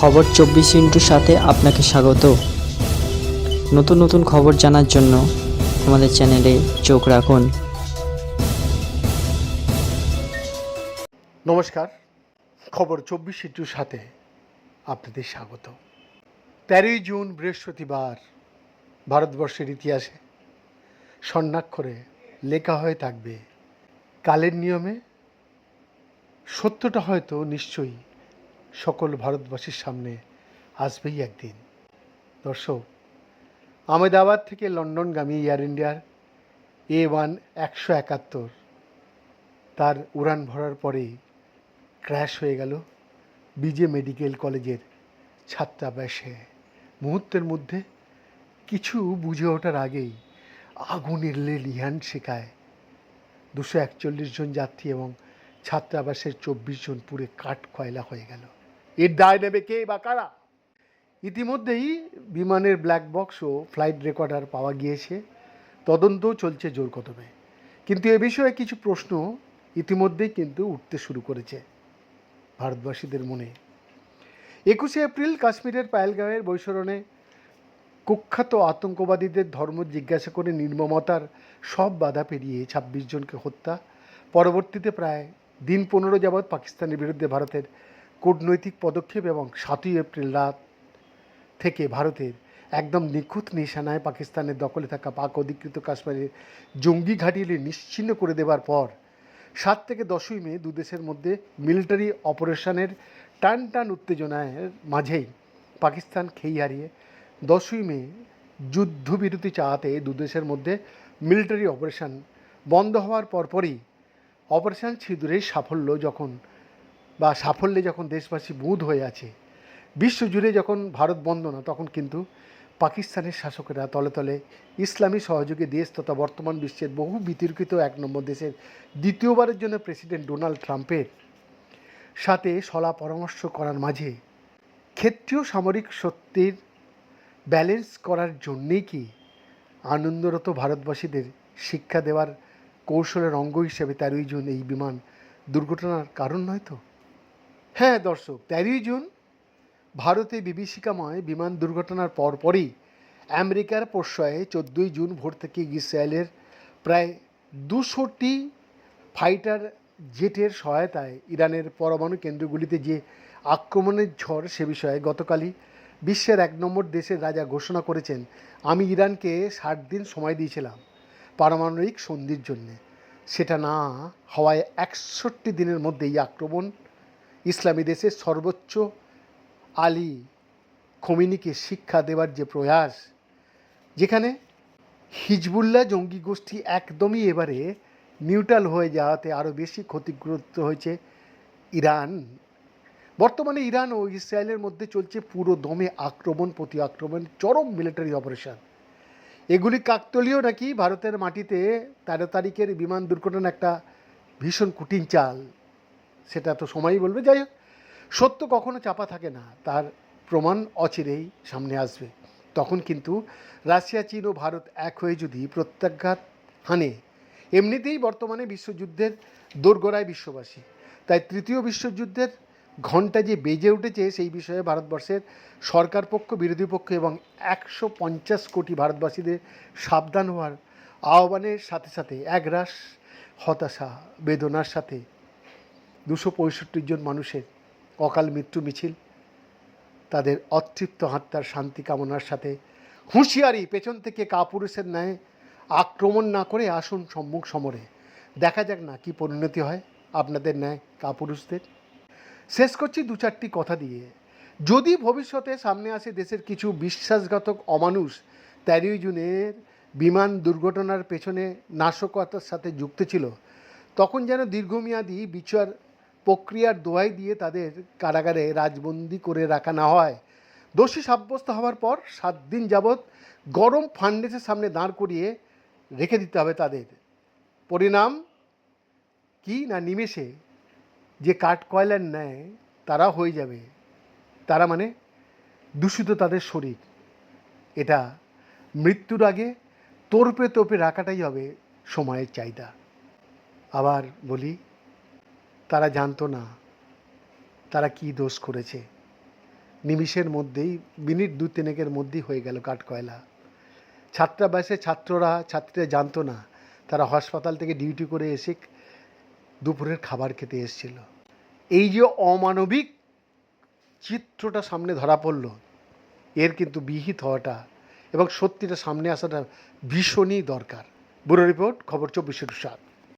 খবর চব্বিশ ইন্টুর সাথে আপনাকে স্বাগত। নতুন নতুন খবর জানার জন্য আমাদের চ্যানেলে চোখ রাখুন। নমস্কার, খবর চব্বিশ ইন্টুর সাথে আপনাদের স্বাগত। তেরোই জুন, বৃহস্পতিবার, ভারতবর্ষের ইতিহাসে স্বর্ণাক্ষরে লেখা হয়ে থাকবে, কালের নিয়মে। সত্যটা হয়তো নিশ্চয়ই সকল ভারতবাসীর সামনে আসবেই একদিন। দর্শক, আহমেদাবাদ থেকে লন্ডনগামী এয়ার ইন্ডিয়ার এ ওয়ান একশো একাত্তর, তার উড়ান ভরার পরেই ক্র্যাশ হয়ে গেল বিজে মেডিকেল কলেজের ছাত্রাবাসে। মুহূর্তের মধ্যে কিছু বুঝে ওঠার আগেই আগুনের লিহান শেখায়। দুশো একচল্লিশ জন যাত্রী এবং ছাত্রাবাসের চব্বিশ জন পুরে কাঠ কয়লা হয়ে গেল। এর দায় নেবে কে বা কারা? ইতিমধ্যেই বিমানের ব্ল্যাক বক্স ও ফ্লাইট রেকর্ডার পাওয়া গিয়েছে। তদন্তও চলছে জোর কদমে। কিন্তু এ বিষয়ে কিছু প্রশ্ন ইতিমধ্যেই কিন্তু উঠতে শুরু করেছে ভারতবাসীদের মনে। একুশে এপ্রিল কাশ্মীরের পায়েলগাঁওয়ের বৈশরণে কুখ্যাত আতঙ্কবাদীদের ধর্ম জিজ্ঞাসা করে নির্মমতার সব বাধা পেরিয়ে ছাব্বিশ জনকে হত্যা। পরবর্তীতে প্রায় দিন পনেরো যাবৎ পাকিস্তানের বিরুদ্ধে ভারতের কূটনৈতিক পদক্ষেপ এবং সাতই এপ্রিল রাত থেকে ভারতের একদম নিখুঁত নিশানায় পাকিস্তানের দখলে থাকা পাক অধিকৃত কাশ্মীরের জঙ্গি ঘাঁটিগুলি নিশ্চিহ্ন করে দেওয়ার পর সাত থেকে দশই মে দু দেশের মধ্যে মিলিটারি অপারেশনের টান টান উত্তেজনার মাঝেই পাকিস্তান খেই হারিয়ে দশই মে যুদ্ধবিরতি চাওয়াতে দু দেশের মধ্যে মিলিটারি অপারেশন বন্ধ হওয়ার পরপরই অপারেশন ছিদুরের সাফল্য যখন বা সাফল্যে যখন দেশবাসী বুধ হয়ে আছে, বিশ্বজুড়ে যখন ভারত বন্দনা তখন কিন্তু পাকিস্তানের শাসকেরা তলে তলে ইসলামী সহযোগী দেশ তথা বর্তমান বিশ্বের বহু বিতর্কিত এক নম্বর দেশের দ্বিতীয়বারের জন্য প্রেসিডেন্ট ডোনাল্ড ট্রাম্পের সাথে সলা পরামর্শ করার মাঝে ক্ষেত্রীয় সামরিক সত্যের ব্যালেন্স করার জন্যেই কি আনন্দরত ভারতবাসীদের শিক্ষা দেওয়ার কৌশলের অঙ্গ হিসেবে তেরোই জুন এই বিমান দুর্ঘটনার কারণ নয় তো? হ্যাঁ দর্শক, তেরোই জুন ভারতে বিভীষিকাময় বিমান দুর্ঘটনার পরপরই আমেরিকার প্রশ্রয়ে চোদ্দোই জুন ভোর থেকে ইসরায়েলের প্রায় দুশোটি ফাইটার জেটের সহায়তায় ইরানের পরমাণু কেন্দ্রগুলিতে যে আক্রমণের ঝড় সে বিষয়ে গতকালই বিশ্বের এক নম্বর দেশের রাজা ঘোষণা করেছেন, আমি ইরানকে ষাট দিন সময় দিয়েছিলাম পারমাণবিক সন্ধির জন্যে। সেটা না হওয়ায় একষট্টি দিনের মধ্যে এই আক্রমণ ইসলামী দেশের সর্বোচ্চ আলী খমিনিকে শিক্ষা দেওয়ার যে প্রয়াস, যেখানে হিজবুল্লাহ জঙ্গি গোষ্ঠী একদমই এবারে নিউট্রাল হয়ে যাওয়াতে আরও বেশি ক্ষতিগ্রস্ত হয়েছে ইরান। বর্তমানে ইরান ও ইসরায়েলের মধ্যে চলছে পুরো দমে আক্রমণ, প্রতি আক্রমণ, চরম মিলিটারি অপারেশন এগুলি কাকতলীয় নাকি? ভারতের মাটিতে তেরো তারিখের বিমান দুর্ঘটনা একটা ভীষণ কুটিন চাল। সেটা তো সময়ই বলবে, যাই হোক। সত্য কখনো চাপা থাকে না, তার প্রমাণ অচিরেই সামনে আসবে। তখন কিন্তু রাশিয়া, চীন ও ভারত এক হয়ে যদি প্রত্যাঘাত হানে, এমনিতেই বর্তমানে বিশ্বযুদ্ধের দোরগোড়ায় বিশ্ববাসী। তাই তৃতীয় বিশ্বযুদ্ধের ঘণ্টা যে বেজে উঠেছে, সেই বিষয়ে ভারতবর্ষের সরকার পক্ষ, বিরোধী পক্ষ এবং একশো পঞ্চাশ কোটি ভারতবাসীদের সাবধান হওয়ার আহ্বানের সাথে সাথে একরাশ হতাশা, বেদনার সাথে দুশো পঁয়ষট্টি জন মানুষের অকাল মৃত্যু মিছিল, তাদের অতৃপ্ত আত্মার শান্তি কামনার সাথে হুঁশিয়ারি পেছন থেকে কাপুরুষের ন্যায় আক্রমণ না করে আসুন সম্মুখ সমরে। দেখা যাক না কি পরিণতি হয় আপনাদের ন্যায় কাপুরুষদের। শেষ করছি দু চারটি কথা দিয়ে। যদি ভবিষ্যতে সামনে আসে দেশের কিছু বিশ্বাসঘাতক অমানুষ, তেরোই জুনের বিমান দুর্ঘটনার পেছনে নাশকতার সাথে যুক্ত ছিল, তখন যেন দীর্ঘমেয়াদী বিচার প্রক্রিয়ার দোহাই দিয়ে তাদের কারাগারে রাজবন্দি করে রাখা না হয়। দোষী সাব্যস্ত হওয়ার পর সাত দিন যাবৎ গরম ফান্ডেসের সামনে দাঁড় করিয়ে রেখে দিতে হবে তাদের। পরিণাম কি না নিমেষে যে কাঠ কয়লার নেয়, তারা হয়ে যাবে। তারা মানে দূষিত তাদের শরীর। এটা মৃত্যুর আগে তোরপে তোপে রাখাটাই হবে সময়ের চাহিদা। আবার বলি তারা জানতো না। তারা কি দোষ করেছে? নিমিষের মধ্যেই, মিনিট দু তিনেকের মধ্যেই হয়ে গেল কাঠকয়লা। ছাত্রাবাসে ছাত্ররা, ছাত্রীরা জানতো না। তারা হাসপাতাল থেকে ডিউটি করে এসে দুপুরের খাবার খেতে এসেছিল। এই যে অমানবিক চিত্রটা সামনে ধরা পড়ল, এর কিন্তু বিহিত হওয়াটা এবং সত্যিটা সামনে আসাটা ভীষণই দরকার। ব্যুরো রিপোর্ট, খবর চব্বিশের সাত